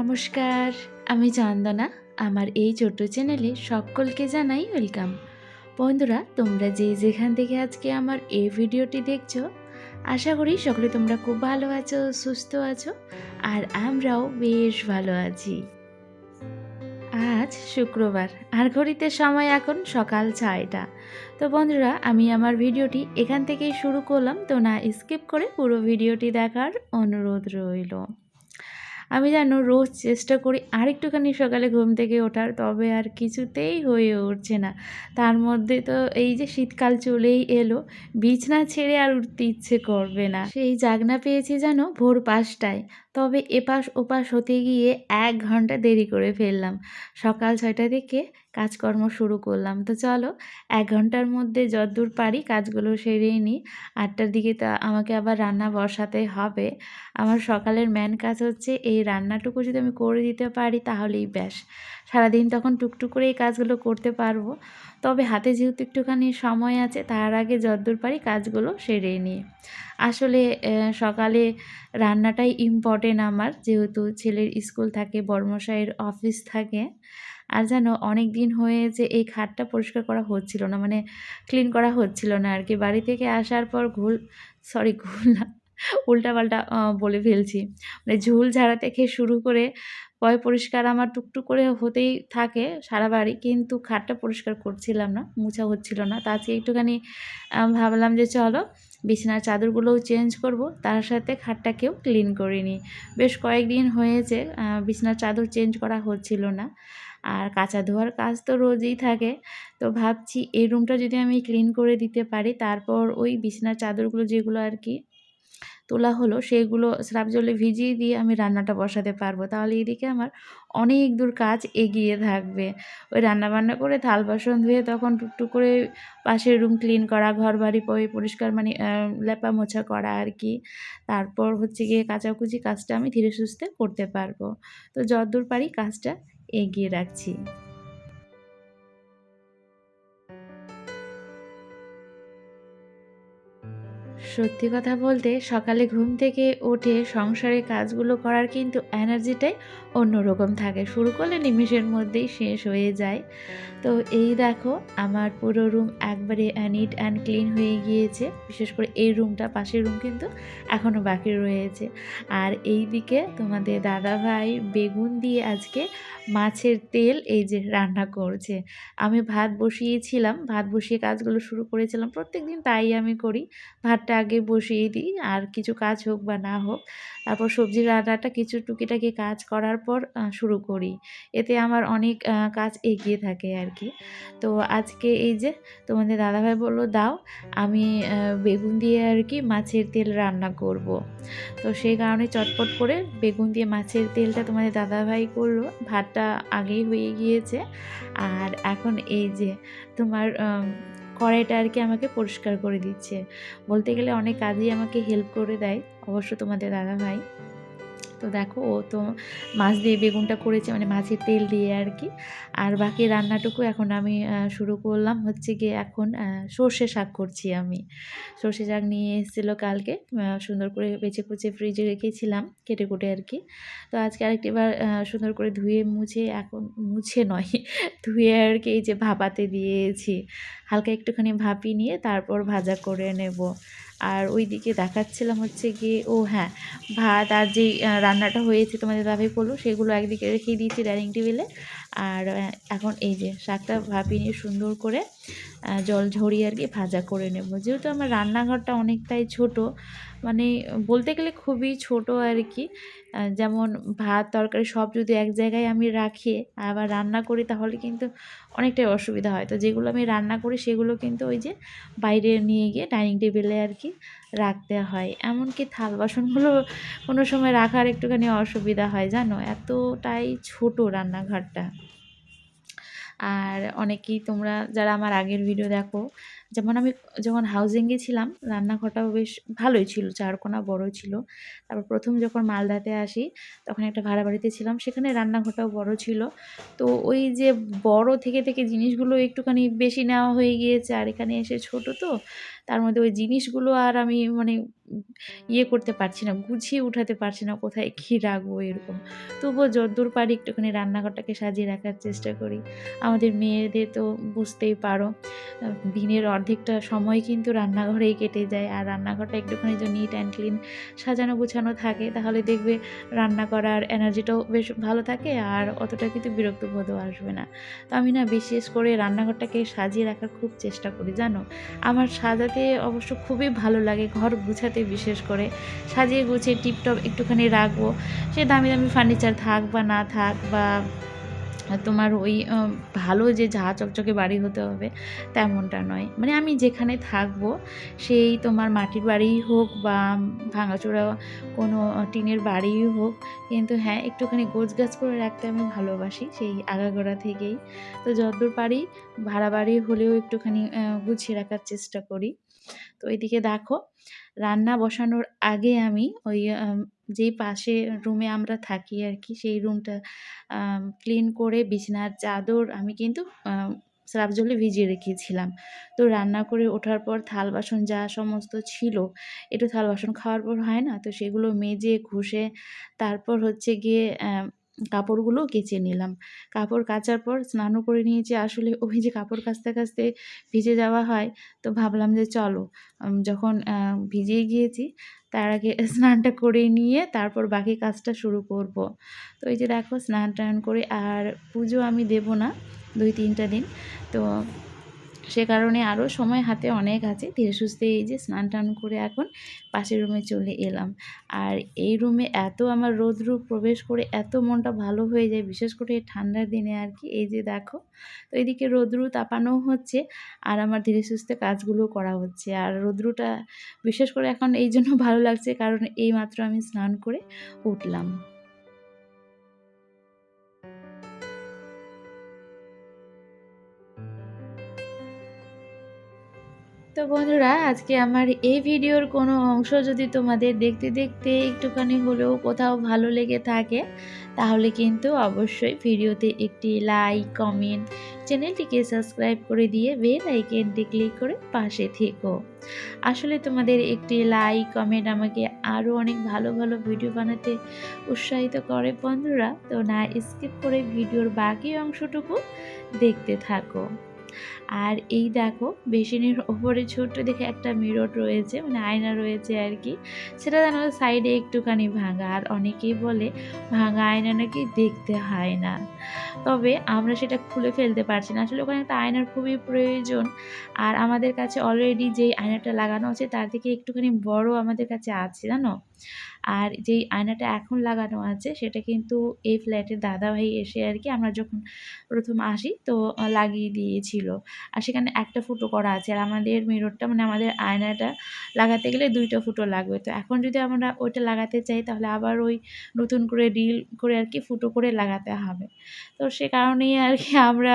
নমস্কার, আমি চন্দনা। আমার এই ছোট্ট চ্যানেলে সকলকে জানাই ওয়েলকাম। বন্ধুরা, তোমরা যে যেখান থেকে আজকে আমার এই ভিডিওটি দেখছ, আশা করি সকলে তোমরা খুব ভালো আছো, সুস্থ আছো, আর আমরাও বেশ ভালো আছি। আজ শুক্রবার, আর ঘড়িতে সময় এখন সকাল ছয়টা। তো বন্ধুরা, আমি আমার ভিডিওটি এখান থেকেই শুরু করলাম, তো না স্কিপ করে পুরো ভিডিওটি দেখার অনুরোধ রইল। আমি জানো রোজ চেষ্টা করি আরেকটুখানি সকালে ঘুম থেকে ওঠার, তবে আর কিছুতেই হয়ে উঠছে না। তার মধ্যে তো এই যে শীতকাল চলেই এলো, বিছনা ছেড়ে আর উঠতে ইচ্ছে করবে না। সেই জাগনা পেয়েছি জানো ভোর পাঁচটায়, তবে এপাশ ওপাশ হতে গিয়ে এক ঘণ্টা দেরি করে ফেললাম। সকাল ছয়টা থেকে কাজকর্ম শুরু করলাম। তো চলো, এক ঘণ্টার মধ্যে যতদূর পারি কাজগুলো সেরেই নিই। আটটার দিকে তো আমাকে আবার রান্না বসাতে হবে। আমার সকালের ম্যান কাজ হচ্ছে এই রান্নাটুকু যদি আমি করে দিতে পারি তাহলেই ব্যাস। সারাদিন তখন টুকটুক করে এই কাজগুলো করতে পারব। তবে হাতে যেহেতু একটুখানি সময় আছে, তার আগে যতদূর পারি কাজগুলো সেরে নিই। আসলে সকালে রান্নাটাই ইম্পর্টেন্ট আমার। যেহেতু ছেলের স্কুল থাকে, বর্মশাইয়ের অফিস থাকে। আর যেন অনেক দিন হয়েছে এই খাটটা পরিষ্কার করা হচ্ছিল না মানে ক্লিন করা হচ্ছিল না আর কি বাড়ি থেকে আসার পর ঘুল সরি ঘুল না, উল্টাপাল্টা বলে ফেলছি। মানে ঝুল ঝাড়া থেকে শুরু করে পয় পরিষ্কার আমার টুকটুক করে হতেই থাকে সারা বাড়ি, কিন্তু খাটটা পরিষ্কার করছিলাম না, মুছা হচ্ছিল না। তা আজকে একটুখানি ভাবলাম যে চলো বিছানার চাদরগুলোও চেঞ্জ করব, তার সাথে খাটটাকেও ক্লিন করে নিই। বেশ কয়েকদিন হয়েছে বিছানার চাদর চেঞ্জ করা হচ্ছিল না। আর কাঁচা ধোয়ার কাজ তো রোজই থাকে। তো ভাবছি এই রুমটা যদি আমি ক্লিন করে দিতে পারি, তারপর ওই বিছানার চাদরগুলো যেগুলো আর কি তোলা হলো, সেগুলো স্রাব জলে ভিজিয়ে দিয়ে আমি রান্নাটা বসাতে পারব। তাহলে এদিকে আমার অনেক দূর কাজ এগিয়ে থাকবে। ওই রান্না বান্না করে থাল বাসন ধুয়ে তখন টুকটুক করে পাশের রুম ক্লিন করা ঘর বাড়ি পরিষ্কার মানে লেপা মোছা করা আর কি। তারপর হচ্ছে গিয়ে কাচাকুচি কাজটা আমি ধীরে সুস্থে করতে পারব। তো যতদূর পারি কাজটা এগিয়ে রাখছি। সত্যি কথা বলতে সকালে ঘুম থেকে উঠে সংসারের কাজগুলো করার কিন্তু এনার্জিটাই অন্যরকম থাকে। শুরু করলে নিমিষের মধ্যেই শেষ হয়ে যায়। তো এই দেখো, আমার পুরো রুম একবারে নিট অ্যান্ড ক্লিন হয়ে গিয়েছে। বিশেষ করে এই রুমটা পাশের রুম কিন্তু এখনও বাকি রয়েছে। আর এই দিকে তোমাদের দাদা ভাই বেগুন দিয়ে আজকে মাছের তেল এই যে রান্না করছে। আমি ভাত বসিয়েছিলাম, ভাত বসিয়ে কাজগুলো শুরু করেছিলাম। প্রত্যেক দিন তাই আমি করি। ভাতটা আগে বসিয়ে দিই, আর কিছু কাজ হোক বা না হোক, তারপর সবজি রান্নাটা কিছু টুকিটাকি কাজ করার পর শুরু করি। এতে আমার অনেক কাজ এগিয়ে থাকে আর কি তো আজকে এই যে তোমাদের দাদাভাই বলল, দাও, আমি বেগুন দিয়ে আর কি মাছের তেল রান্না করব। তো সেই কারণে চটপট করে বেগুন দিয়ে মাছের তেলটা তোমাদের দাদাভাই করল। ভাতটা আগেই হয়ে গিয়েছে। আর এখন এই যে তোমার কড়াইটা আর কি আমাকে পরিষ্কার করে দিচ্ছে। বলতে গেলে অনেক কাজই আমাকে হেল্প করে দেয়। অবশ্য তোমাদের দাদা ভাই তো দেখো ও তো মাছ দিয়ে বেগুনটা করেছে মানে মাছের তেল দিয়ে আর কি। আর বাকি রান্নাটুকু এখন আমি শুরু করলাম হচ্ছে গিয়ে এখন সর্ষে শাক করছি আমি। সর্ষে শাক নিয়ে এসেছিল কালকে সুন্দর করে বেছে কুচে ফ্রিজে রেখেছিলাম কেটে কুটে আর কি। তো আজকে আরেকটিবার সুন্দর করে ধুয়ে মুছে, এখন মুছে নয়, ধুয়ে আর কি এই যে ভাপাতে দিয়েছি। হালকা একটুখানি ভাপি নিয়ে তারপর ভাজা করে নেব। আর ওই দিকে দেখাচ্ছিলাম হচ্ছে গিয়ে, ও হ্যাঁ ভাত আর যেই রান্নাটা হয়েছে তোমাদের দাবি করল সেগুলো একদিকে রেখে দিয়েছি ডাইনিং টেবিলে। আর এখন এই যে শাকটা ভাপিয়ে নিয়ে সুন্দর করে জল ঝরিয়ে আর কি ভাজা করে নেব। যেহেতু আমার রান্নাঘরটা অনেকটাই ছোট মানে বলতে গেলে খুবই ছোট আর কি যেমন ভাত, তরকারি সব যদি এক জায়গায় আমি রাখি, আবার রান্না করি তাহলে কিন্তু অনেকটাই অসুবিধা হয়। তো যেগুলো আমি রান্না করি সেগুলো কিন্তু ওই যে বাইরে নিয়ে গিয়ে ডাইনিং টেবিলে আর কি রাখতে হয়। এমনকি থাল বাসনগুলো কোনো সময় রাখার একটুখানি অসুবিধা হয়, জানো? এতটাই ছোট রান্নাঘরটা। আর অনেকেই তোমরা যারা আমার আগের ভিডিও দেখো যেমন আমি যখন হাউজিংয়ে ছিলাম, রান্নাঘরটাও বেশ ভালোই ছিল, চারকোনা বড় ছিল। তারপর প্রথম যখন মালদাতে আসি, তখন একটা ভাড়া বাড়িতে ছিলাম, সেখানে রান্নাঘরটাও বড় ছিল। তো ওই যে বড় থেকে থেকে জিনিসগুলো একটুখানি বেশি নেওয়া হয়ে গিয়েছে, আর এখানে এসে ছোট তো, তার মধ্যে ওই জিনিসগুলো আর আমি মানে ইয়ে করতে পারছি না, গুছিয়ে উঠাতে পারছি না কোথায় কী রাখব এরকম। তবুও যদ্দূর পারি একটুখানি রান্নাঘরটাকে সাজিয়ে রাখার চেষ্টা করি। আমাদের মেয়েদের তো বুঝতেই পারো দিনের অর্ধেকটা সময় কিন্তু রান্নাঘরেই কেটে যায়। আর রান্নাঘরটা একটুখানি যদি নিট অ্যান্ড ক্লিন সাজানো গুছানো থাকে, তাহলে দেখবে রান্না করার এনার্জিটাও বেশ ভালো থাকে আর অতটা কিন্তু বিরক্ত বোধও আসবে না। তো আমি না বিশেষ করে রান্নাঘরটাকে সাজিয়ে রাখার খুব চেষ্টা করি, জানো? আমার সাজাতে অবশ্য খুবই ভালো লাগে, ঘর গুছাতে বিশেষ করে সাজিয়ে গুছিয়ে টিপটপ একটুখানি রাখব। সে দামি দামি ফার্নিচার থাক বা না থাক বা তোমার ওই ভালো যে ঝা চকচকে বাড়ি হতে হবে তেমনটা নয়। মানে আমি যেখানে থাকব সেই তোমার মাটির বাড়িই হোক বা ভাঙাচোরা কোনো টিনের বাড়িই হোক, কিন্তু হ্যাঁ একটুখানি গোছ গাছ করে রাখতে আমি ভালোবাসি সেই আগাগোড়া থেকেই। তো যতদূর পারি ভাড়া বাড়ি হলেও একটুখানি গুছিয়ে রাখার চেষ্টা করি। তো এদিকে দেখো, রান্না বসানোর আগে আমি ওই যেই পাশে রুমে আমরা থাকি আর কি সেই রুমটা ক্লিন করে বিছানার চাদর আমি কিন্তু সার্ফ জলে ভিজিয়ে রেখেছিলাম। তো রান্না করে ওঠার পর থাল বাসন যা সমস্ত ছিল, একটু থাল বাসন খাওয়ার পর হয় না? তো সেগুলো মেজে, ঘষে, তারপর হচ্ছে গিয়ে কাপড়গুলো কেচে নিলাম। কাপড় কাচার পর স্নানও করে নিয়েছি। আসলে ওই যে কাপড় কাচতে কাচতে ভিজে যাওয়া হয়, তো ভাবলাম যে চলো যখন ভিজে গিয়েছি, তার আগে স্নানটা করে নিয়ে তারপর বাকি কাজটা শুরু করব। তো এই যে দেখো স্নান টান করে আর পুজো আমি দেব না দুই তিনটা দিন। তো সে কারণে আরও সময় হাতে অনেক আছে। ধীরে সুস্থে এই যে স্নান টান করে এখন পাশের রুমে চলে এলাম। আর এই রুমে এত আমার রোদ্রু প্রবেশ করে এত মনটা ভালো হয়ে যায়, বিশেষ করে এই ঠান্ডার দিনে আর কি। এই যে দেখো, তো এদিকে রোদ্রু তাপানো হচ্ছে আর আমার ধীরে সুস্থে কাজগুলো করা হচ্ছে। আর রোদ্রুটা বিশেষ করে এখন এই জন্য ভালো লাগছে কারণ এই মাত্র আমি স্নান করে উঠলাম। তো বন্ধুরা, আজকে আমার এই ভিডিওর কোনো অংশ যদি তোমাদের দেখতে দেখতে একটুখানি হলেও কোথাও ভালো লেগে থাকে, তাহলে কিন্তু অবশ্যই ভিডিওতে একটি লাইক কমেন্ট চ্যানেলটিকে সাবস্ক্রাইব করে দিয়ে বেল আইকনটি ক্লিক করে পাশে থেকো। আসলে তোমাদের একটি লাইক কমেন্ট আমাকে আরও অনেক ভালো ভালো ভিডিও বানাতে উৎসাহিত করে বন্ধুরা, তো না স্কিপ করে ভিডিওর বাকি অংশটুকু দেখতে থাকো। আর এই দেখো, বেসিনের ওপরে ছোট্ট দেখে একটা মিরর রয়েছে মানে আয়না রয়েছে আর কি। সেটা যেন সাইডে একটুখানি ভাঙা, আর অনেকেই বলে ভাঙা আয়না নাকি দেখতে হয় না। তবে আমরা সেটা খুলে ফেলতে পারছি না। আসলে ওখানে একটা আয়নার খুবই প্রয়োজন, আর আমাদের কাছে অলরেডি যেই আয়নাটা লাগানো আছে, তার থেকে একটুখানি বড় আমাদের কাছে আছে, জানো? আর যেই আয়নাটা এখন লাগানো আছে, সেটা কিন্তু এই ফ্ল্যাটের দাদাভাই এসে আর কি আমরা যখন প্রথম আসি, তো লাগিয়ে দিয়েছিল। আর সেখানে একটা ফুটো করা আছে। আর আমাদের মিররটা মানে আমাদের আয়নাটা লাগাতে গেলে দুইটা ফুটো লাগবে। তো এখন যদি আমরা ওইটা লাগাতে চাই, তাহলে আবার ওই নতুন করে ডিল করে আর কি ফুটো করে লাগাতে হবে। তো সে কারণেই আর কি আমরা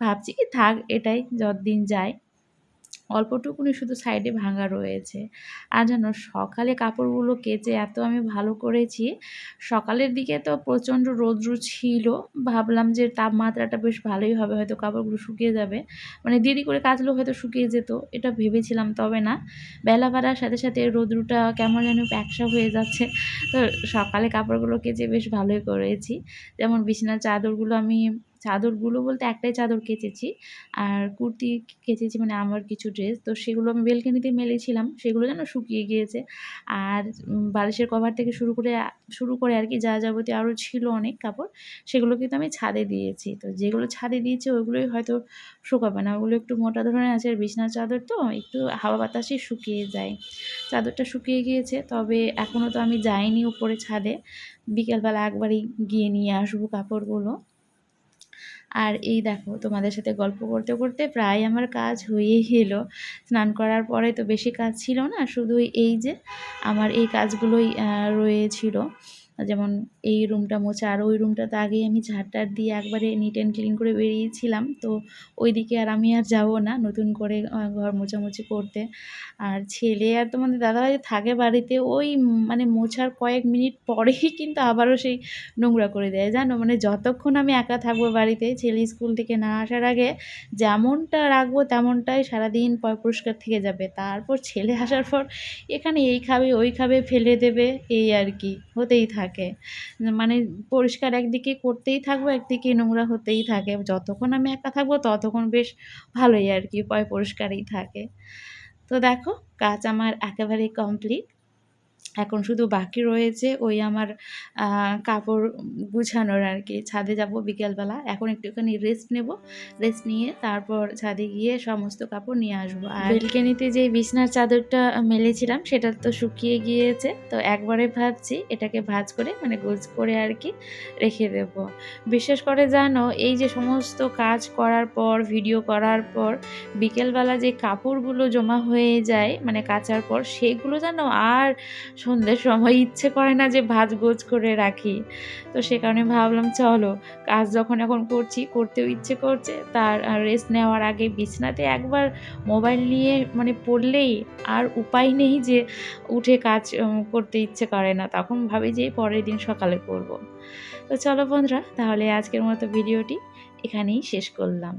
ভাবছি কি থাক, এটাই যতদিন যায়। অল্পটুকুনি শুধু সাইডে ভাঙা রয়েছে। আর জানো সকালে কাপড়গুলো কেচে এত আমি ভালো করেছি, সকালের দিকে তো প্রচণ্ড রৌদ্র ছিল, ভাবলাম যে তাপমাত্রাটা বেশ ভালোই হবে, হয়তো কাপড়গুলো শুকিয়ে যাবে। মানে দেরি করে কাচলেও হয়তো শুকিয়ে যেত, এটা ভেবেছিলাম, তবে না। বেলা বাড়ার সাথে সাথে রৌদ্রটা কেমন যেন প্যাকসা হয়ে যাচ্ছে। তো সকালে কাপড়গুলো কেচে বেশ ভালোই করেছি। যেমন বিছানার চাদরগুলো আমি চাদরগুলো বলতে একটাই চাদর কেচেছি। আর কুর্তি কেচেছি মানে আমার কিছু ড্রেস তো সেগুলো আমি বেলকানিতে মেলেছিলাম, সেগুলো যেন শুকিয়ে গিয়েছে। আর বালিশের কভার থেকে শুরু করে শুরু করে আর কি যা যাবতীয় আরও ছিল অনেক কাপড়, সেগুলো কিন্তু আমি ছাদে দিয়েছি। তো যেগুলো ছাদে দিয়েছি ওইগুলোই হয়তো শুকাবে না, ওগুলো একটু মোটা ধরনের আছে আর বিছনার চাদর তো, একটু হাওয়া বাতাসে শুকিয়ে যায়। চাদরটা শুকিয়ে গিয়েছে, তবে এখনও তো আমি যাইনি উপরে ছাদে। বিকেলবেলা একবারই গিয়ে নিয়ে আসব কাপড়গুলো। আর এই দেখো, তোমাদের সাথে গল্প করতে করতে প্রায় আমার কাজ হয়েই গেলো স্নান করার পরে তো বেশি কাজ ছিল না, শুধুই এই যে আমার এই কাজগুলোই রয়েছিল। যেমন এই রুমটা মোছা, আর ওই রুমটাতে আগেই আমি ঝাড়টার দিয়ে একবারে নিট অ্যান্ড ক্লিন করে বেরিয়েছিলাম। তো ওই দিকে আর আমি আর যাব না নতুন করে ঘর মোছামুছি করতে। আর ছেলে আর তোমাদের দাদাভাই থাকে বাড়িতে, ওই মানে মোছার কয়েক মিনিট পরেই কিন্তু আবারও সেই নোংরা করে দেয়। জানো? মানে যতক্ষণ আমি একা থাকব বাড়িতে, ছেলে স্কুল থেকে না আসার আগে যেমনটা রাখব তেমনটাই সারাদিন পয় পরিষ্কার থেকে যাবে। তারপর ছেলে আসার পর এখানে এই খাবে, ওই খাবে, ফেলে দেবে, এই আর কি, হতেই থাকে। মানে পরিষ্কার একদিকে করতেই থাকব, একদিকে নোংরা হতেই থাকে। যতক্ষণ আমি একা থাকব, ততক্ষণ বেশ ভালোই আর কি পয় পরিষ্কারই থাকে। তো দেখো, কাজ আমার একেবারেই কমপ্লিট এখন শুধু বাকি রয়েছে ওই আমার কাপড় গুছানোর আর কি। ছাদে যাব বিকেলবেলা, এখন একটুখানি রেস্ট নেব। রেস্ট নিয়ে তারপর ছাদে গিয়ে সমস্ত কাপড় নিয়ে আসব। আর বেলকেনিতে যে বিছনার চাদরটা মেলেছিলাম, সেটা তো শুকিয়ে গিয়েছে। তো একবারে ভাবছি এটাকে ভাজ করে মানে গোজ করে আর কি রেখে দেব। বিশেষ করে জানো, এই যে সমস্ত কাজ করার পর ভিডিও করার পর, বিকেলবেলা যে কাপড়গুলো জমা হয়ে যায় মানে কাচার পর, সেগুলো যেন আর সন্ধ্যের সময় ইচ্ছে করে না যে ভাজ গোজ করে রাখি। তো সে কারণে ভাবলাম, চলো, কাজ যখন এখন করছি, করতেও ইচ্ছে করছে। তার রেস্ট নেওয়ার আগে বিছনাতে একবার মোবাইল নিয়ে মানে পড়লেই আর উপায় নেই যে উঠে কাজ করতে ইচ্ছে করে না। তখন ভাবি যে পরের দিন সকালে করব। তো চলো বন্ধুরা, তাহলে আজকের মতো ভিডিওটি এখানেই শেষ করলাম।